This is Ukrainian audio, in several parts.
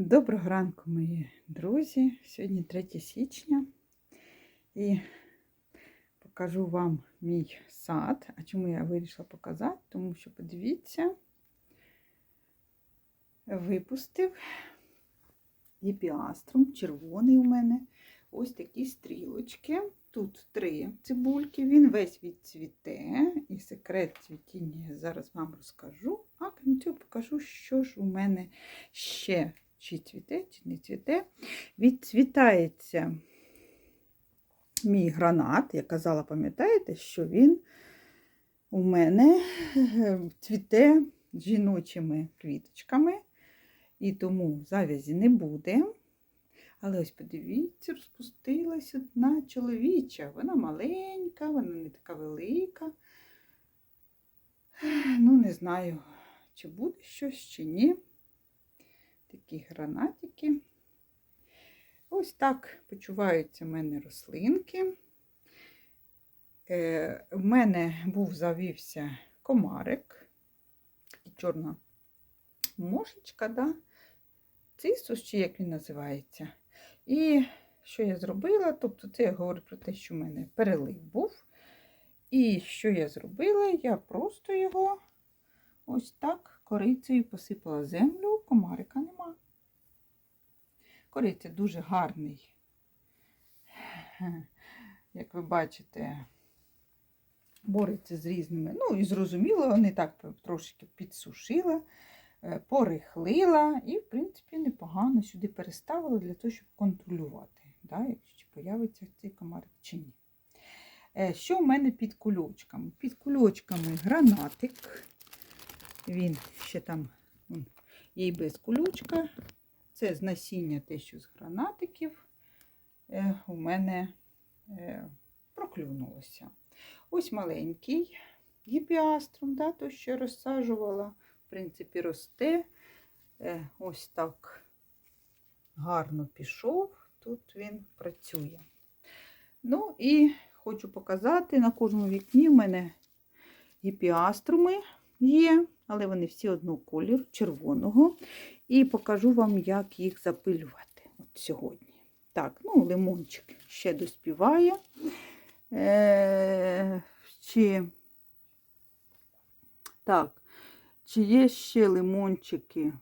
Доброго ранку, мої друзі. Сьогодні 3 січня і покажу вам мій сад. А чому я вирішила показати? Тому що, подивіться, випустив епіаструм, червоний у мене. Ось такі стрілочки. Тут три цибульки, він весь відцвіте. І секрет цвітіння я зараз вам розкажу. А крім цього покажу, що ж у мене ще чи цвіте, чи не цвіте. Відцвітається мій гранат. Я казала, пам'ятаєте, що він у мене цвіте жіночими квіточками, і тому завязі не буде. Але ось подивіться, розпустилась одна чоловіча. Вона маленька, вона не така велика. Ну, не знаю, чи буде щось, чи ні. Такі гранатики. Ось так почуваються в мене рослинки. Е, в мене був завівся комарик, і чорна мошечка, да? цисус, чи як він називається. І що я зробила? Тобто, це я говорю про те, що в мене перелив був. І що я зробила? Я просто його ось так корицею посипала землю, комарика нема. Кориця дуже гарний, як ви бачите, бореться з різними. Ну, і зрозуміло, вони так трошки підсушила, порихлила і, в принципі, непогано сюди переставила для того, щоб контролювати, да, якщо появиться цей комарик чи ні. Що в мене під кульочками? Під кульочками гранатик. Він ще там і без кулючка. Це з насіння те, що з гранатиків е, у мене е, проклюнулося. Ось маленький гіпіаструм, да, то, що розсаджувала, в принципі, росте. Е, ось так гарно пішов, тут він працює. Ну і хочу показати, на кожному вікні в мене гіпіаструми є, але вони всі одного кольору, червоного. І покажу вам, як їх запилювати от сьогодні. Так, ну, лимончик ще доспіває. Е, Чи так, чи є ще лимончики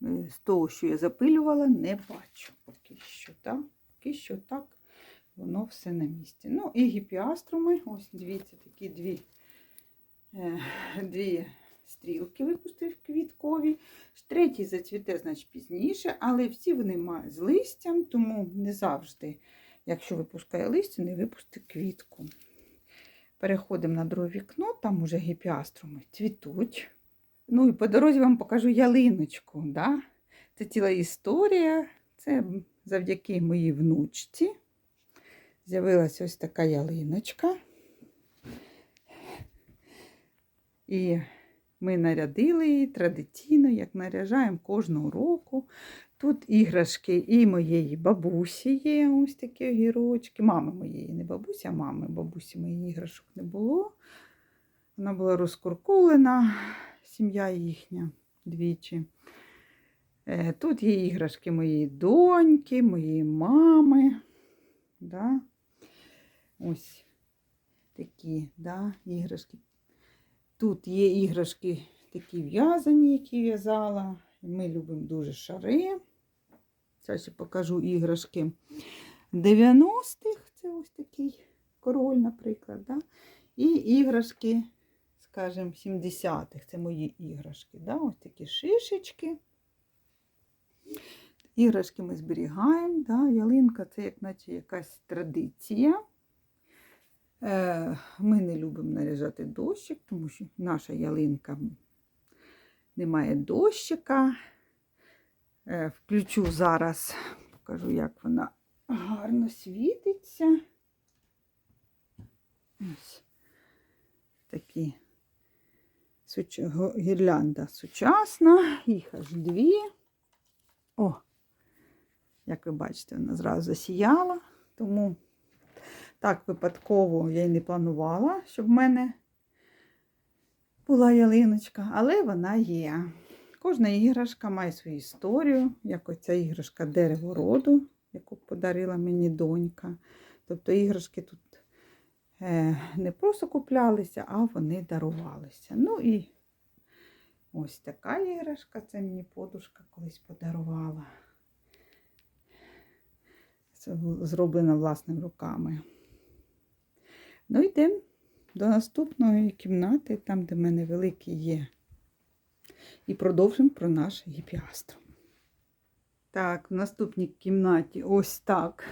з того, що я запилювала, не бачу поки що. Так? Поки що так, воно все на місці. Ну, і гіпіаструми, ось дивіться, такі дві дві стрілки випустив квіткові. Третій зацвіте, значить, пізніше, але всі вони мають з листям, тому не завжди, якщо випускає листя, не випусти квітку. Переходимо на друге вікно, там уже гіпіаструми цвітуть. Ну і по дорозі вам покажу ялиночку. Да? Це ціла історія. Це завдяки моїй внучці. З'явилася ось така ялиночка. І ми нарядили її традиційно, як наряжаємо кожного року. Тут іграшки і моєї бабусі є ось такі огірочки. Мами моєї, не бабусі, а мами. Бабусі моєї іграшок не було. Вона була розкуркулена, сім'я їхня двічі. Е, тут є іграшки моєї доньки, моєї мами. Да? Ось такі да, іграшки. Тут є іграшки такі в'язані, які в'язала. Ми любимо дуже шари. Зараз я покажу іграшки 90-х. Це ось такий король, наприклад. Да? І іграшки, скажімо, 70-х. Це мої іграшки. Да? Ось такі шишечки. Іграшки ми зберігаємо. Да? Ялинка це як наче якась традиція. Е, ми не любимо наряжати дощик, тому що наша ялинка не має дощика. Е, включу зараз, покажу, як вона гарно світиться. Ось такі гірлянда сучасна, їх аж дві. О, як ви бачите, вона зразу засіяла, тому так, випадково я й не планувала, щоб в мене була ялиночка, але вона є. Кожна іграшка має свою історію, як оця іграшка дерево роду, яку подарила мені донька. Тобто іграшки тут е, не просто куплялися, а вони дарувалися. Ну і ось така іграшка, це мені подушка колись подарувала. Це зроблено власними руками. Ну, йдемо до наступної кімнати, там, де в мене великий є. І продовжимо про наш гіпіастр. Так, в наступній кімнаті ось так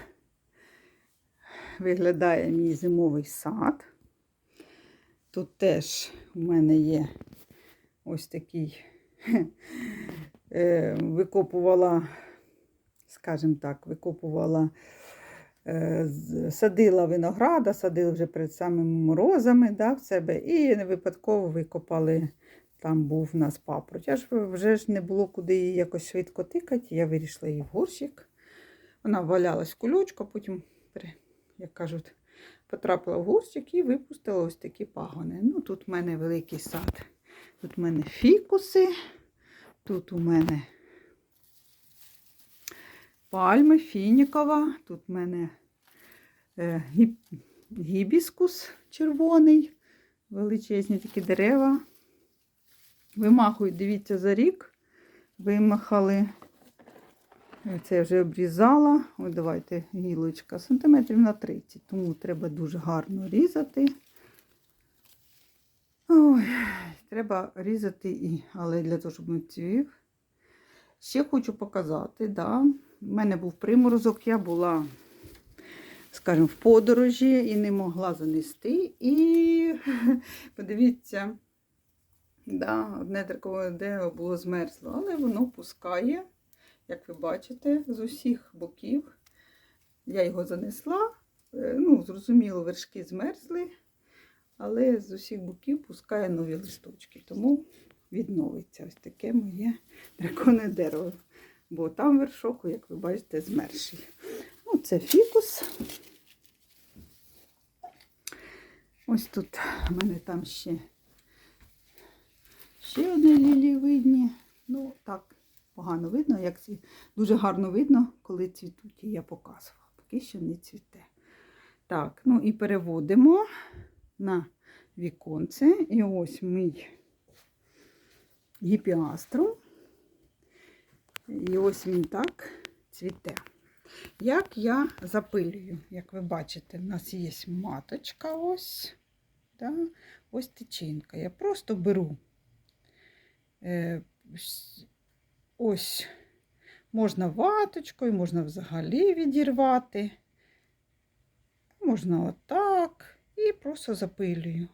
виглядає мій зимовий сад. Тут теж у мене є ось такий, е, викопувала, скажімо так, викопувала, садила винограда, садила вже перед самими морозами да, в себе, і не випадково викопали, там був у нас папороть. Аж вже ж не було куди її якось швидко тикати, я вирішила її в горщик. Вона валялась в кульочку, потім, як кажуть, потрапила в горщик і випустила ось такі пагони. Ну, тут в мене великий сад. Тут в мене фікуси, тут у мене пальми, фінікова, тут в мене е, гіб, гібіскус червоний, величезні такі дерева. Вимахують, дивіться, за рік. Вимахали. Це я вже обрізала. Ось давайте гілочка сантиметрів на 30, тому треба дуже гарно різати. Ой, треба різати і, але для того, щоб він цвів. Ще хочу показати, да, в мене був приморозок, я була, скажімо, в подорожі і не могла занести. І подивіться, да, одне таке дерево було змерзло, але воно пускає, як ви бачите, з усіх боків. Я його занесла. Е, Ну, зрозуміло, вершки змерзли, але з усіх боків пускає нові листочки. Тому відновиться ось таке моє драконе дерево. Бо там вершок, як ви бачите, змерший. Ну, це фікус. Ось тут в мене там ще, ще одне лілії видні. Ну, так, погано видно, як ці дуже гарно видно, коли цвітуть, і я показувала. Поки що не цвіте. Так, ну і переводимо на віконце. І ось мій гіпіаструм. І ось він так цвіте. Як я запилюю, як ви бачите, в нас є маточка ось. Да? Ось тичинка. Я просто беру е, ось можна ваточкою, можна взагалі відірвати. Можна отак. І просто запилюю.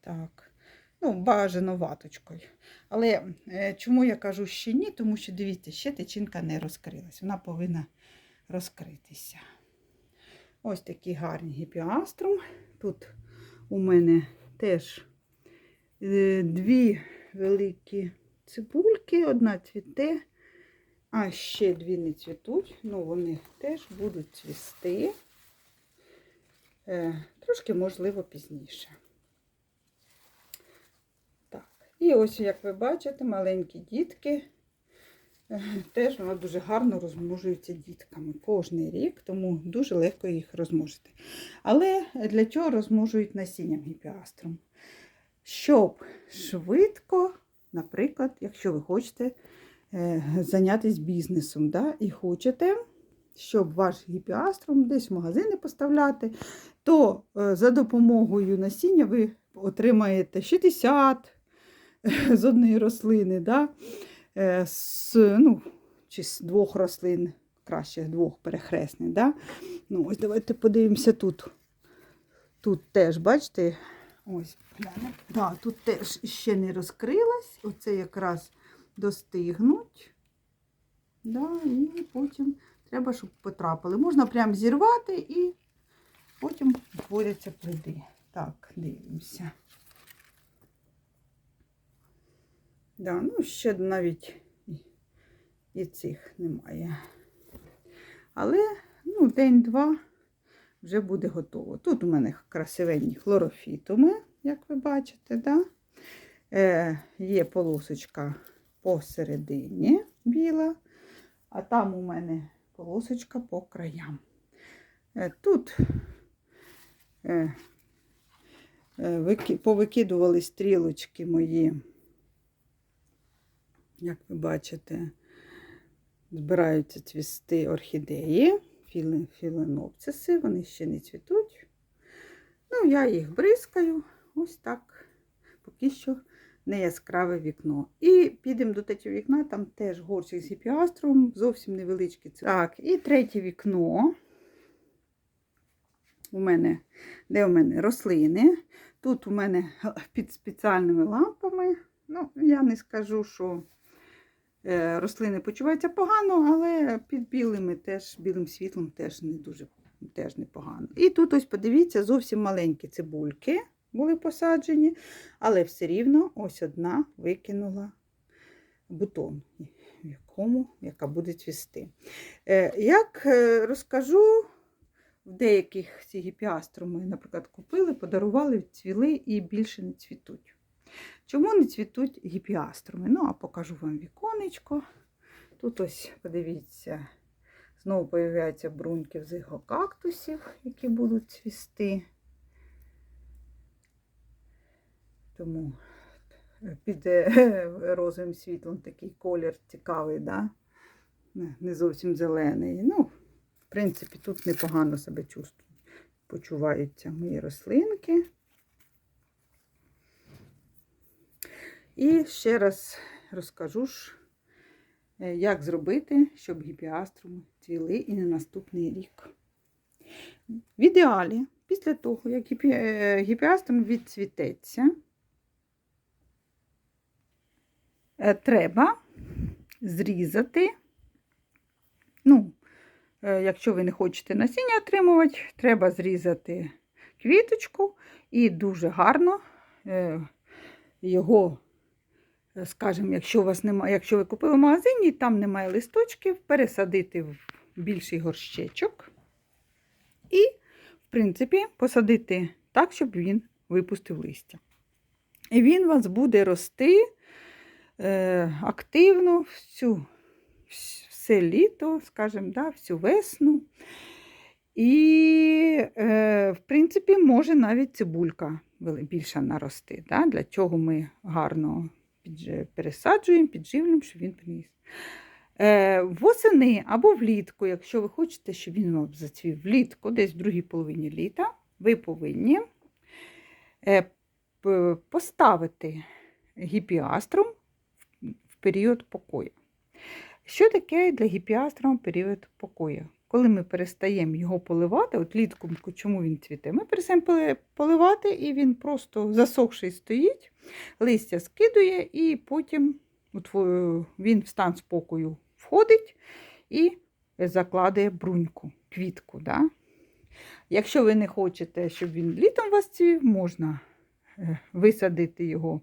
Так. Ну, бажано ваточкою. Але е, чому я кажу ще ні? Тому що, дивіться, ще тичинка не розкрилась. Вона повинна розкритися. Ось такий гарний гіпіаструм. Тут у мене теж е, дві великі цибульки, одна цвіте, а ще дві не цвітуть. Ну, вони теж будуть цвісти. Е, Трошки, можливо, пізніше. І ось, як ви бачите, маленькі дітки. Теж воно дуже гарно розмножується дітками кожний рік, тому дуже легко їх розмножити. Але для чого розмножують насінням гіпіаструм? Щоб швидко, наприклад, якщо ви хочете е, зайнятися бізнесом, да, і хочете, щоб ваш гіпіаструм десь в магазини поставляти, то е, за допомогою насіння ви отримаєте 60 з однієї рослини, да? е, з, ну, чи з двох рослин, краще двох перехресних. Да? Ну, ось давайте подивимося тут. Тут теж, бачите, ось. Да, тут теж ще не розкрилась. Оце якраз достигнуть. Да, і потім треба, щоб потрапили. Можна прям зірвати і потім утворяться плоди. Так, дивимося. Да, ну ще навіть і, цих немає. Але ну, день-два вже буде готово. Тут у мене красивенні хлорофітуми, як ви бачите, да? Е, є полосочка посередині біла, а там у мене полосочка по краям. Е, тут е, е, повикидували стрілочки мої, як ви бачите, збираються цвісти орхідеї, філенопциси, вони ще не цвітуть. Ну, я їх бризкаю, ось так, поки що не яскраве вікно. І підемо до третього вікна, там теж горщик з гіпіастром, зовсім невеличкий. Так, і третє вікно. У мене, де у мене рослини. Тут у мене під спеціальними лампами. Ну, я не скажу, що рослини почуваються погано, але під білими теж, білим світлом теж не дуже теж непогано. І тут ось подивіться, зовсім маленькі цибульки були посаджені, але все рівно ось одна викинула бутон, в якому, яка буде цвісти. Е, Як е, розкажу, в деяких ці гіпіаструми, наприклад, купили, подарували, цвіли і більше не цвітуть. Чому не цвітуть гіпіаструми? Ну, а покажу вам віконечко. Тут ось, подивіться, знову появляються бруньки в зигокактусів, які будуть цвісти. Тому під е, розовим світлом такий колір цікавий, да? Не- зовсім зелений. Ну, в принципі, тут непогано себе чувствують, почуваються мої рослинки. І ще раз розкажу ж, е, як зробити, щоб гіпіаструми цвіли і на наступний рік. В ідеалі, після того, як е, гіпіаструм відцвітеться, е, треба зрізати. Ну, якщо ви не хочете насіння отримувати, треба зрізати квіточку і дуже гарно його, скажімо, якщо у вас немає, якщо ви купили в магазині, там немає листочків, пересадити в більший горщечок. І, в принципі, посадити так, щоб він випустив листя. І він у вас буде рости е, активно всю, все літо, скажімо, да, всю весну. І, е, в принципі, може навіть цибулька більша нарости. Да? Для чого ми гарно пересаджуємо, підживлюємо, щоб він приніс. Е, восени або влітку, якщо ви хочете, щоб він вам зацвів влітку, десь в другій половині літа, ви повинні е, поставити гіпіаструм в- період покою. Що таке для гіпіаструм період покою? Коли ми перестаємо його поливати, от літку чому він цвіте? Ми перестаємо поливати, і він просто засохший стоїть, листя скидує, і потім от, він в стан спокою входить і закладає бруньку, квітку. Да? Якщо ви не хочете, щоб він літом у вас цвів, можна е, висадити його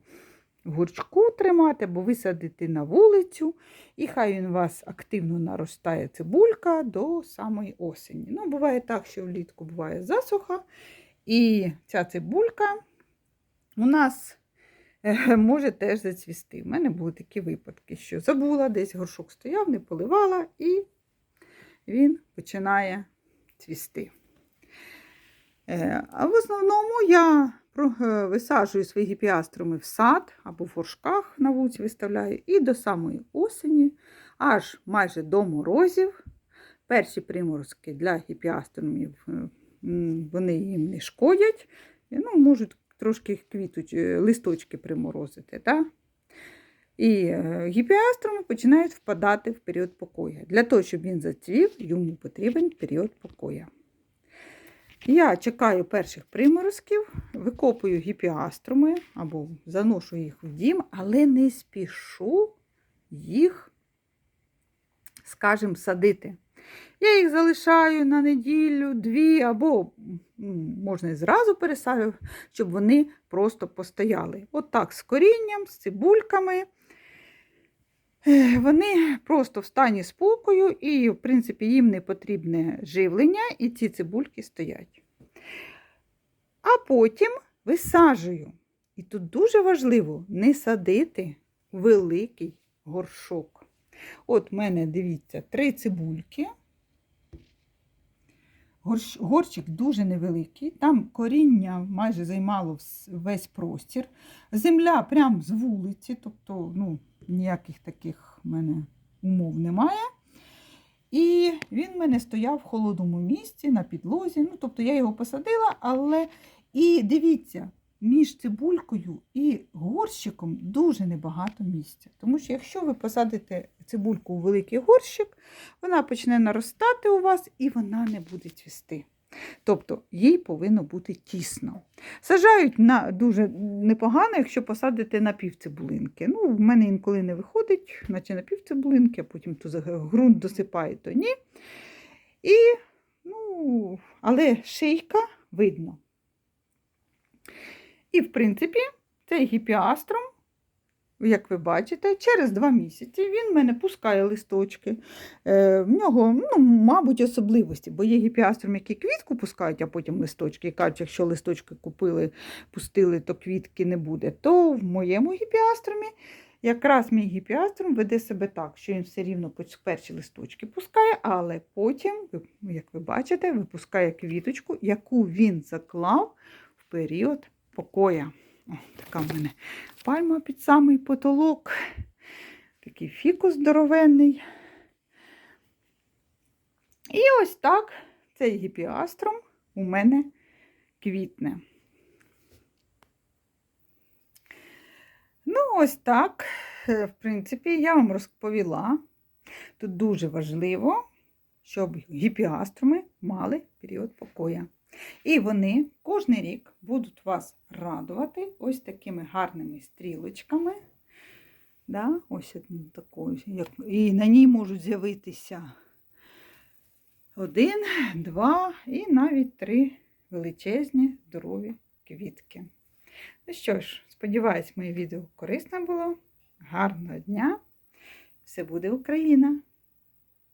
в горчку тримати або висадити на вулицю, і хай він у вас активно наростає цибулька до самої осені. Ну, буває так, що влітку буває засуха, і ця цибулька у нас е, може теж зацвісти. У мене були такі випадки, що забула, десь горшок стояв, не поливала, і він починає цвісти. Е, А в основному я висаджую свої гіпіаструми в сад або в горшках на вулиці виставляю і до самої осені, аж майже до морозів. Перші приморозки для гіпіаструмів е, вони їм не шкодять, ну, можуть трошки квітуть, е, листочки приморозити. Так? І е, гіпіаструми починають впадати в період покою. Для того, щоб він зацвів, йому потрібен період покою. Я чекаю перших приморозків, викопую гіпіаструми або заношу їх в дім, але не спішу їх, скажімо, садити. Я їх залишаю на неділю, дві, або можна і зразу пересадити, щоб вони просто постояли. От з корінням, з цибульками. Вони просто в стані спокою, і, в принципі, їм не потрібне живлення, і ці цибульки стоять. А потім висаджую І тут дуже важливо не садити великий горшок. От в мене, дивіться, три цибульки. Горщ, горщик дуже невеликий, там коріння майже займало весь простір. Земля прям з вулиці, тобто ну, ніяких таких в мене умов немає. І він в мене стояв в холодному місці на підлозі. Ну, тобто я його посадила, але і дивіться, між цибулькою і горщиком дуже небагато місця. Тому що якщо ви посадите цибульку у великий горщик, вона почне наростати у вас і вона не буде цвісти. Тобто їй повинно бути тісно. Сажають на дуже непогано, якщо посадити на півцибулинки. Ну, в мене інколи не виходить, наче на півцибулинки, а потім то ґрунт досипає, то ні. І, ну, але шийка видно. І, в принципі, цей гіпіастром, як ви бачите, через два місяці він мене пускає листочки. Е, в нього, ну, мабуть, особливості, бо є гіпіастром, які квітку пускають, а потім листочки. І кажуть, якщо листочки купили, пустили, то квітки не буде. То в моєму гіпіастромі якраз мій гіпіастром веде себе так, що він все рівно перші листочки пускає, але потім, як ви бачите, випускає квіточку, яку він заклав в період покоя. О, така в мене пальма під самий потолок. Такий фікус здоровенний. І ось так цей гіпіастром у мене квітне. Ну, ось так. Е, В принципі, я вам розповіла. Тут дуже важливо, щоб гіпіастроми мали період покоя. І вони кожен рік будуть вас радувати ось такими гарними стрілочками. Да? Ось такою, як... І на ній можуть з'явитися один, два і навіть три величезні здорові квітки. Ну що ж, сподіваюсь, моє відео корисне було. Гарного дня! Все буде Україна!